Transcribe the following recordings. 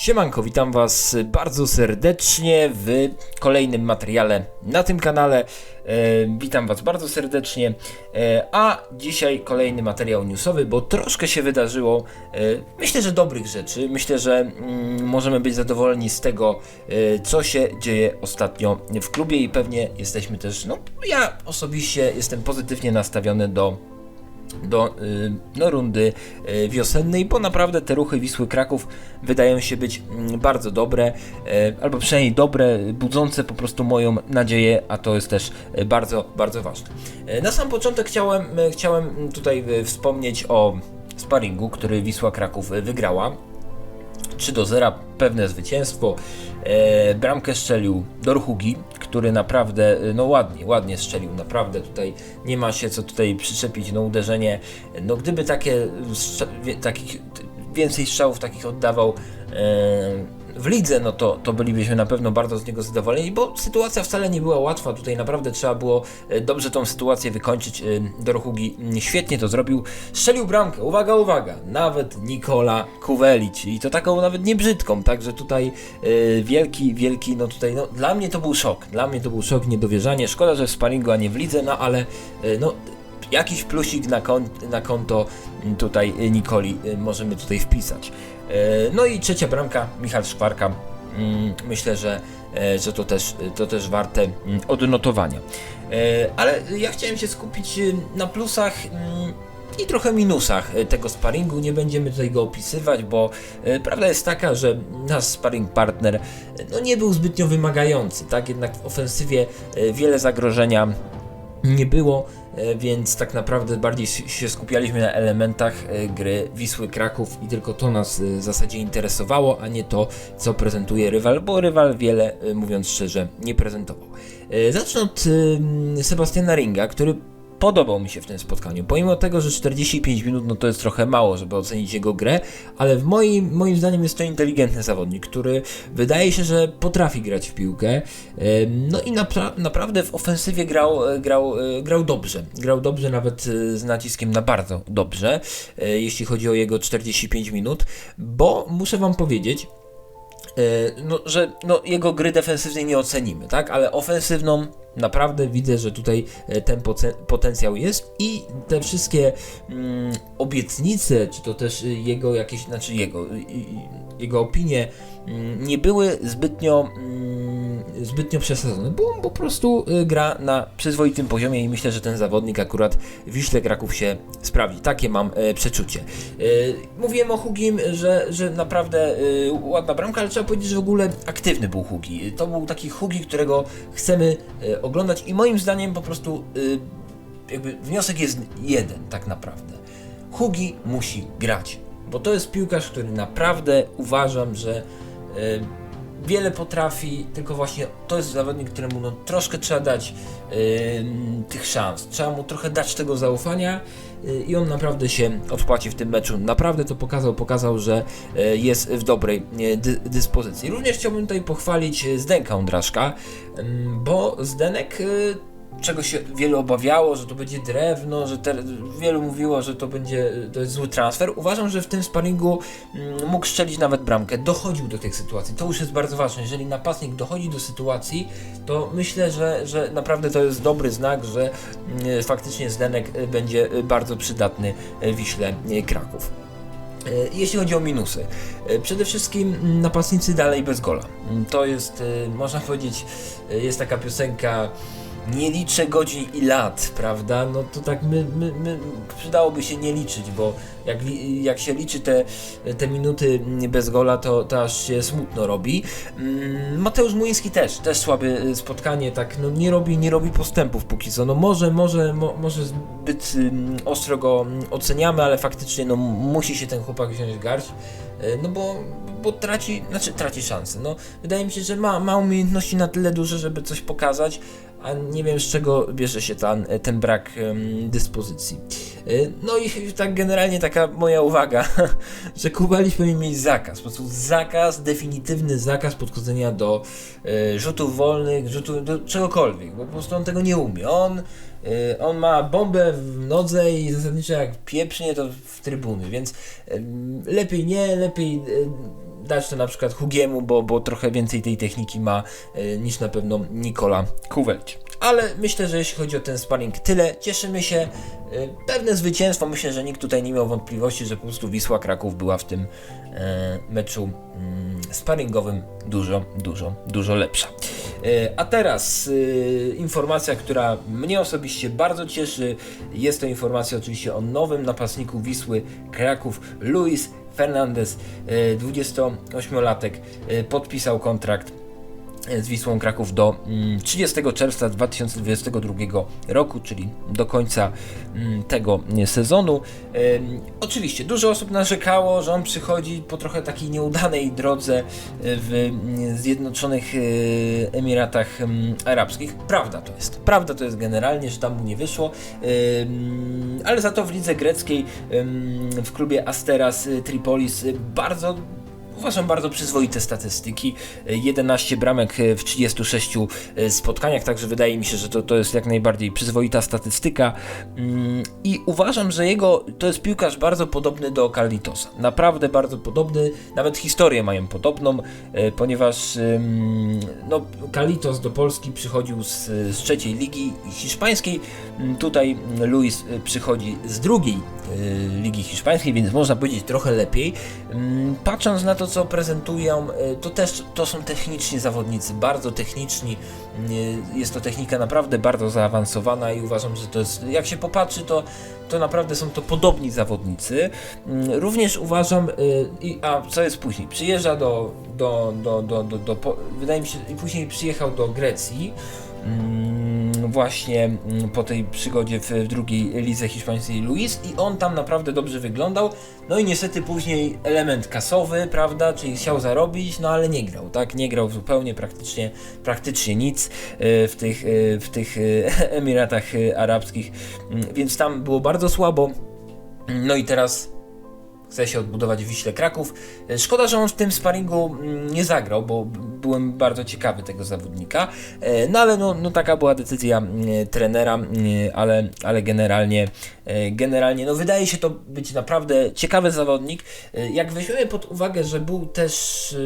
Siemanko, witam Was bardzo serdecznie w kolejnym materiale na tym kanale. E, witam Was bardzo serdecznie. E, a dzisiaj kolejny materiał newsowy, bo troszkę się wydarzyło. E, myślę, że dobrych rzeczy. Myślę, że mm, możemy być zadowoleni z tego, e, co się dzieje ostatnio w klubie i pewnie jesteśmy też, no ja osobiście jestem pozytywnie nastawiony do do y, no, rundy y, wiosennej, bo naprawdę te ruchy Wisły Kraków wydają się być mm, bardzo dobre, y, albo przynajmniej dobre, budzące po prostu moją nadzieję, a to jest też bardzo, bardzo ważne. Na sam początek chciałem, chciałem tutaj wspomnieć o sparingu, który Wisła Kraków wygrała. 3 do 0, pewne zwycięstwo. E, bramkę strzelił Dorhugi, który naprawdę, e, no ładnie, ładnie strzelił, naprawdę tutaj nie ma się co tutaj przyczepić, no uderzenie, no gdyby takie, takich, więcej strzałów takich oddawał e, w lidze, no to, to bylibyśmy na pewno bardzo z niego zadowoleni, bo sytuacja wcale nie była łatwa, tutaj naprawdę trzeba było e, dobrze tą sytuację wykończyć, e, Dorhugi mm, świetnie to zrobił, strzelił bramkę, uwaga, uwaga, nawet Nikola Kuwelić i to taką nawet nie brzydką, także tutaj e, wielki, wielki, no tutaj, no dla mnie to był szok, dla mnie to był szok, niedowierzanie, szkoda, że w sparingu, a nie w lidze, no ale no jakiś plusik na, kon, na konto tutaj Nikoli możemy tutaj wpisać. E, No i trzecia bramka, Michał Szkwarka. Mm, Myślę, że, e, że to, też, to też warte mm, odnotowania. E, Ale ja chciałem się skupić y, na plusach mm, i trochę minusach tego sparingu. Nie będziemy tutaj go opisywać, bo prawda jest taka, że nasz sparring partner no, nie był zbytnio wymagający. Tak, jednak w ofensywie wiele zagrożenia nie było, więc tak naprawdę bardziej się skupialiśmy na elementach e, gry Wisły Kraków i tylko to nas e, w zasadzie interesowało, a nie to, co prezentuje rywal, bo rywal wiele, e, mówiąc szczerze, nie prezentował. E, Zacznę od e, Sebastiana Ringa, który podobał mi się w tym spotkaniu. Pomimo tego, że 45 minut no to jest trochę mało, żeby ocenić jego grę, ale w moim, moim zdaniem jest to inteligentny zawodnik, który wydaje się, że potrafi grać w piłkę. No i napra- naprawdę w ofensywie grał, e, grał, e, grał dobrze. Grał dobrze, nawet e, z naciskiem na bardzo dobrze, jeśli chodzi o jego 45 minut, bo muszę Wam powiedzieć, no, że no, jego gry defensywnej nie ocenimy, tak? Ale ofensywną naprawdę widzę, że tutaj e, ten potencjał jest i te wszystkie mm, obietnice, czy to też jego jakieś, znaczy jego, jego opinie mm, nie były zbytnio, mm, zbytnio przesadzone, bo on po prostu y, gra na przyzwoitym poziomie i myślę, że ten zawodnik akurat w Wiśle Kraków się sprawdzi. Takie mam e, przeczucie. E, mówiłem o Hugim, że, że naprawdę ładna bramka, ale trzeba powiedzieć, że w ogóle aktywny był Hugi. To był taki Hugi, którego chcemy oglądać i moim zdaniem po prostu jakby wniosek jest jeden tak naprawdę. Hugi musi grać, bo to jest piłkarz, który naprawdę uważam, że wiele potrafi, tylko właśnie to jest zawodnik, któremu no, troszkę trzeba dać em, tych szans, trzeba mu trochę dać tego zaufania y, i on naprawdę się odpłaci w tym meczu. Naprawdę to pokazał, pokazał, że e, jest w dobrej e, dy, dyspozycji. Również chciałbym tutaj pochwalić Zdenka Ondraszka, em, bo Zdenek e, czego się wielu obawiało, że to będzie drewno, że te, wielu mówiło, że to będzie to jest zły transfer. Uważam, że w tym sparingu mm, mógł strzelić nawet bramkę, dochodził do tych sytuacji. To już jest bardzo ważne. Jeżeli napastnik dochodzi do sytuacji, to myślę, że, że naprawdę to jest dobry znak, że mm, faktycznie Zdenek będzie bardzo przydatny Wiśle Kraków. E, Jeśli chodzi o minusy, e, przede wszystkim napastnicy dalej bez gola. To jest, e, można powiedzieć, jest taka piosenka nie liczę godzin i lat, prawda? No to tak my, my, my przydałoby się nie liczyć, bo jak, jak się liczy te, te minuty mm, bez gola, to, to aż się smutno robi. Mm, Mateusz Muński też, też słabe e, spotkanie, tak no nie robi, nie robi postępów póki co. No może, może, mo, może zbyt ym, ostro go mm, oceniamy, ale faktycznie no musi się ten chłopak wziąć garść. E, No bo, bo traci, znaczy traci szansę. No, wydaje mi się, że ma, ma umiejętności na tyle duże, żeby coś pokazać, a nie wiem z czego bierze się ten, ten brak dyspozycji. E, No i tak generalnie taka moja uwaga, że Kubaliś powinien mieć zakaz, po prostu zakaz, definitywny zakaz podchodzenia do e, rzutów wolnych, rzutów, do czegokolwiek, bo po prostu on tego nie umie. On y, on ma bombę w nodze i zasadniczo jak pieprznie to w trybuny, więc y, lepiej nie, lepiej y, dać to na przykład Hugiemu, bo, bo trochę więcej tej techniki ma y, niż na pewno Nikola Kuwelć. Ale myślę, że jeśli chodzi o ten sparring tyle, cieszymy się. Y, Pewne zwycięstwo, myślę, że nikt tutaj nie miał wątpliwości, że po prostu Wisła Kraków była w tym e, meczu mm, sparingowym dużo, dużo, dużo lepsza. E, A teraz y, informacja, która mnie osobiście bardzo cieszy. Jest to informacja oczywiście o nowym napastniku Wisły Kraków, Luis Fernandez, e, 28-latek, e, podpisał kontrakt z Wisłą Kraków do mm, 30 czerwca 2022 roku, czyli do końca mm, tego nie, sezonu. Oczywiście dużo osób narzekało, że on przychodzi po trochę takiej nieudanej drodze y, w mm, Zjednoczonych Emiratach Arabskich. Prawda to jest. Prawda to jest generalnie, że tam mu nie wyszło, ale za to w lidze greckiej w klubie Asteras Tripolis bardzo Uważam bardzo przyzwoite statystyki. 11 bramek w 36 spotkaniach, także wydaje mi się, że to, to jest jak najbardziej przyzwoita statystyka. Mm, I uważam, że jego to jest piłkarz bardzo podobny do Carlitosa. Naprawdę bardzo podobny, nawet historię mają podobną, e, ponieważ no, Carlitos do Polski przychodził z, z trzeciej ligi hiszpańskiej. Mm, Tutaj Luis e, przychodzi z drugiej e, ligi hiszpańskiej, więc można powiedzieć trochę lepiej. Mm, Patrząc na to, co prezentują, e, to też to są techniczni zawodnicy, bardzo techniczni. E, Jest to technika naprawdę bardzo zaawansowana i uważam, że to jest, jak się popatrzy, to, to naprawdę są to podobni zawodnicy. Mm, Również uważam, i, a co jest później? Przyjeżdża do, do, do, do, do, do po, wydaje mi się, i później przyjechał do Grecji. Mm, Właśnie mm, po tej przygodzie w, drugiej lidze hiszpańskiej Luis i on tam naprawdę dobrze wyglądał. No i niestety później element kasowy, prawda, czyli chciał zarobić, no ale nie grał, tak? Nie grał zupełnie praktycznie, praktycznie nic e, w tych, e, w tych e, Emiratach Arabskich, Mm, więc tam było bardzo słabo. No i teraz chce się odbudować Wiśle Kraków. E, Szkoda, że on w tym sparingu mm, nie zagrał, bo byłem bardzo ciekawy tego zawodnika. E, No ale no, no taka była decyzja mm, trenera, mm, ale, ale generalnie, e, generalnie no wydaje się to być naprawdę ciekawy zawodnik. Jak weźmiemy pod uwagę, że był też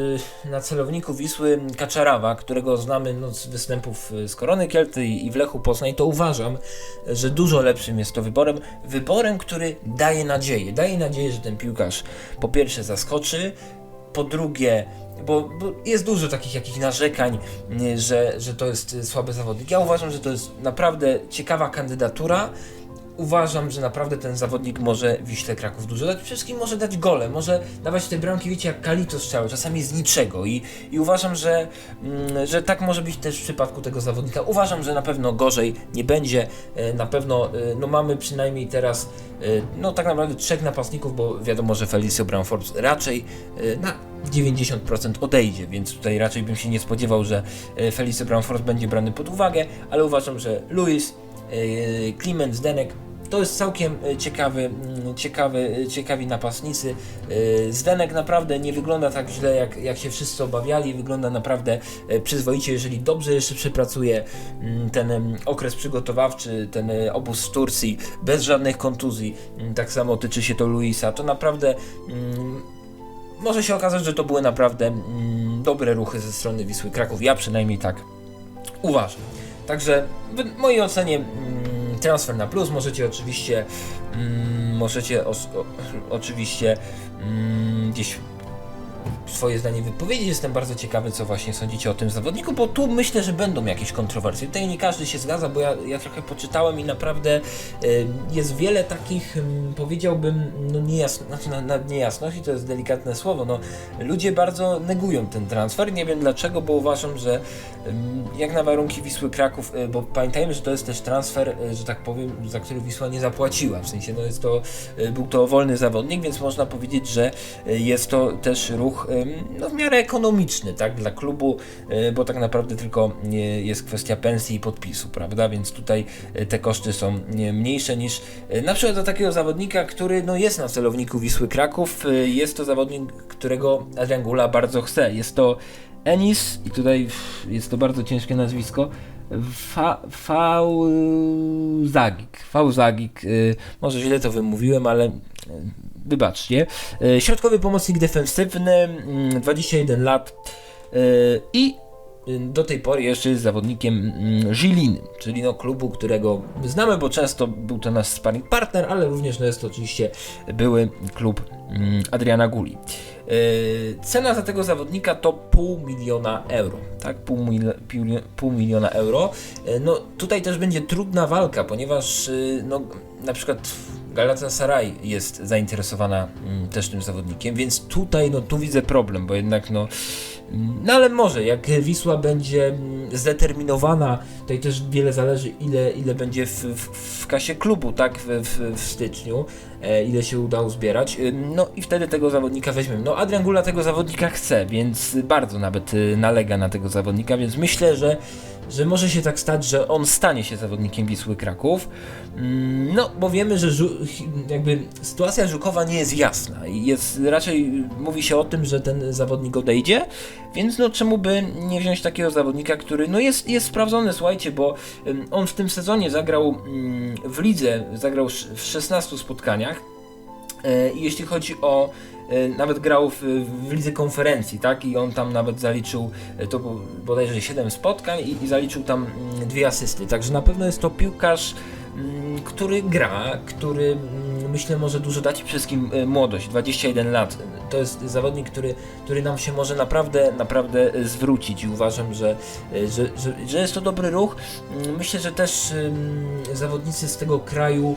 na celowniku Wisły Kaczarawa, którego znamy no, z występów z Korony Kielty i w Lechu Poznań, to uważam, że dużo lepszym jest to wyborem. Wyborem, który daje nadzieję. Daje nadzieję, że ten piłkarz po pierwsze zaskoczy, po drugie, bo, bo jest dużo takich jakichś narzekań, że, że to jest słaby zawodnik. Ja uważam, że to jest naprawdę ciekawa kandydatura. Uważam, że naprawdę ten zawodnik może Wiśle Kraków dużo dać. Wszystkim może dać gole, może dawać te bramki, wiecie, jak Kalito strzały, czasami z niczego. I, i uważam, że, mm, że tak może być też w przypadku tego zawodnika. Uważam, że na pewno gorzej nie będzie. E, Na pewno e, no mamy przynajmniej teraz e, no tak naprawdę trzech napastników, bo wiadomo, że Felicio Forbes raczej na 90% odejdzie, więc tutaj raczej bym się nie spodziewał, że Felicio Forbes będzie brany pod uwagę, ale uważam, że Luis, Kliment, Zdenek to jest całkiem e, ciekawy, mm, ciekawy, e, ciekawi napastnicy. E, Zdenek naprawdę nie wygląda tak źle, jak, jak się wszyscy obawiali. Wygląda naprawdę przyzwoicie, jeżeli dobrze jeszcze przepracuje mm, ten em, okres przygotowawczy, ten obóz w Turcji, bez żadnych kontuzji. Mm, Tak samo tyczy się to Luisa. To naprawdę mm, może się okazać, że to były naprawdę mm, dobre ruchy ze strony Wisły Kraków. Ja przynajmniej tak uważam. Także w mojej ocenie mm, transfer na plus możecie oczywiście mm, możecie os, o, oczywiście mm, gdzieś swoje zdanie wypowiedzieć. Jestem bardzo ciekawy, co właśnie sądzicie o tym zawodniku, bo tu myślę, że będą jakieś kontrowersje. Tutaj nie każdy się zgadza, bo ja, ja trochę poczytałem i naprawdę y, jest wiele takich, ym, powiedziałbym, no niejasno, znaczy na, na niejasności to jest delikatne słowo, no ludzie bardzo negują ten transfer, nie wiem dlaczego, bo uważam, że ym, jak na warunki Wisły Kraków, y, bo pamiętajmy, że to jest też transfer, y, że tak powiem, za który Wisła nie zapłaciła, w sensie, no jest to, był to wolny zawodnik, więc można powiedzieć, że jest to też ruch no, w miarę ekonomiczny, tak, dla klubu, y, bo tak naprawdę tylko y, jest kwestia pensji i podpisu, prawda, więc tutaj y, te koszty są mniejsze niż na przykład dla takiego zawodnika, który no, jest na celowniku Wisły Kraków, jest to zawodnik, którego Adrian Gula bardzo chce, jest to Enis, i tutaj jest to bardzo ciężkie nazwisko, Fa, Fauzagik. Fauzagik. Może źle to wymówiłem, ale wybaczcie. Y, Środkowy pomocnik defensywny, mm, 21 lat y, i y, do tej pory jeszcze jest zawodnikiem mm, Żiliny, czyli no klubu, którego znamy, bo często był to nasz sparring partner, ale również no jest to oczywiście były klub mm, Adriana Guli. Yy, Cena za tego zawodnika to pół miliona euro, tak? Pół, mil, piu- pół miliona euro. No tutaj też będzie trudna walka, ponieważ yy, no, na przykład Galatasaray jest zainteresowana mm, też tym zawodnikiem, więc tutaj no tu widzę problem, bo jednak no mm, no ale może, jak Wisła będzie mm, zdeterminowana, tutaj też wiele zależy ile, ile będzie w, w, w kasie klubu, tak, w, w, w styczniu, e, ile się uda uzbierać, y, no i wtedy tego zawodnika weźmiemy. No Adrian Gula tego zawodnika chce, więc bardzo nawet y, nalega na tego zawodnika, więc myślę, że że może się tak stać, że on stanie się zawodnikiem Wisły Kraków. Mm, No, bo wiemy, że jakby sytuacja Żukowa nie jest jasna i jest raczej mówi się o tym, że ten zawodnik odejdzie, więc no czemu by nie wziąć takiego zawodnika, który no jest, jest sprawdzony, słuchajcie, bo on w tym sezonie zagrał mm, w lidze, zagrał w 16 spotkaniach. E, jeśli chodzi o nawet grał w, w lidze konferencji, tak? I on tam nawet zaliczył e, to bo- bodajże 7 spotkań i, i zaliczył tam mm, dwie asysty. Także na pewno jest to piłkarz, mm, który gra, który mm, myślę może dużo dać wszystkim e, młodość, 21 lat. To jest zawodnik, który, który nam się może naprawdę, naprawdę e, zwrócić i uważam, że, e, że, że, że jest to dobry ruch. Myślę, że też zawodnicy z tego kraju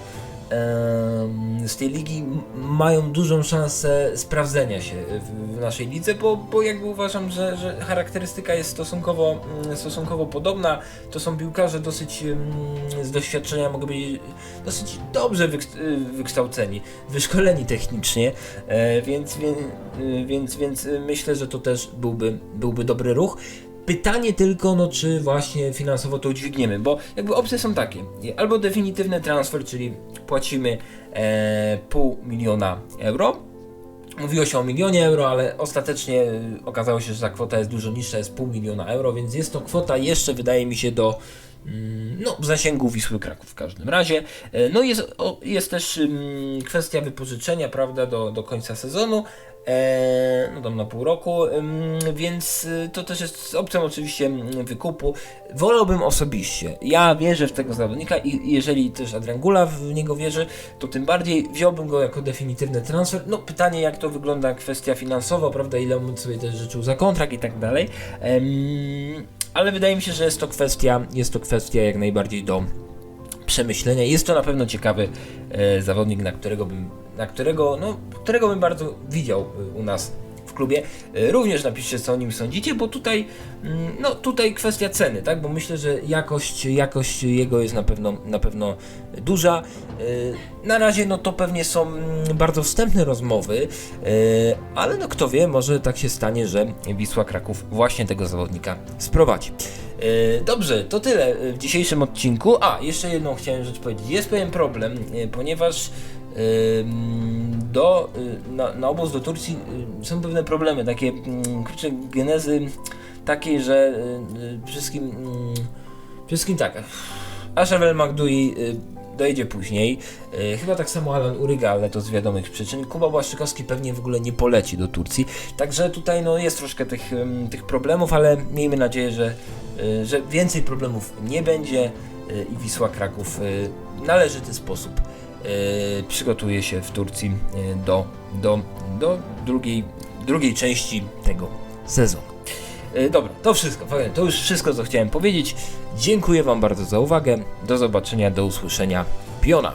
z tej ligi mają dużą szansę sprawdzenia się w, naszej lidze, bo, bo jakby uważam, że, że charakterystyka jest stosunkowo, mm, stosunkowo podobna. To są piłkarze dosyć z doświadczenia, mogę powiedzieć, dosyć dobrze y, wykształceni, wyszkoleni technicznie, e, więc, y, więc, więc myślę, że to też byłby, byłby dobry ruch. Pytanie tylko, no czy właśnie finansowo to udźwigniemy, bo jakby opcje są takie, albo definitywny transfer, czyli płacimy e, pół miliona euro, Mówiło się o milionie euro, ale ostatecznie y, okazało się, że ta kwota jest dużo niższa, jest pół miliona euro, więc jest to kwota jeszcze, wydaje mi się, do no, w zasięgu Wisły Kraków w każdym razie. E, No jest, jest też ym, kwestia wypożyczenia, prawda, do, do końca sezonu, e, no tam na pół roku, ym, więc y, to też jest opcją oczywiście mm, wykupu. Wolałbym osobiście, ja wierzę w tego zawodnika i jeżeli też Adrian Gula w niego wierzy, to tym bardziej wziąłbym go jako definitywny transfer. No pytanie jak to wygląda kwestia finansowa, prawda, ile on sobie też życzył za kontrakt i tak dalej. Ale wydaje mi się, że jest to kwestia, jest to kwestia jak najbardziej do przemyślenia. Jest to na pewno ciekawy e, zawodnik, na którego bym, na którego, no, którego bym bardzo widział e, u nas klubie. E, również napiszcie co o nim sądzicie, bo tutaj, mm, no tutaj kwestia ceny, tak, bo myślę, że jakość, jakość jego jest na pewno, na pewno duża. E, na razie, no to pewnie są mm, bardzo wstępne rozmowy, e, ale no kto wie, może tak się stanie, że Wisła Kraków właśnie tego zawodnika sprowadzi. Dobrze, to tyle w dzisiejszym odcinku. A, jeszcze jedną chciałem rzecz powiedzieć. Jest pewien problem, ponieważ do, y, na, na obóz do Turcji y, są pewne problemy, takie mm, genezy takiej, że y, wszystkim, mm, wszystkim tak, Ashraf Magdui dojedzie później, chyba tak samo Alan Uryga, ale to z wiadomych przyczyn. Kuba Błaszczykowski pewnie w ogóle nie poleci do Turcji, także tutaj no, jest troszkę tych, tych problemów, ale miejmy nadzieję, że, że więcej problemów nie będzie i Wisła Kraków y, w należyty sposób przygotuje się w Turcji y, do, do, do drugiej, drugiej części tego sezonu. Y, Dobra, to wszystko. To już wszystko, co chciałem powiedzieć. Dziękuję Wam bardzo za uwagę. Do zobaczenia, do usłyszenia. Piona.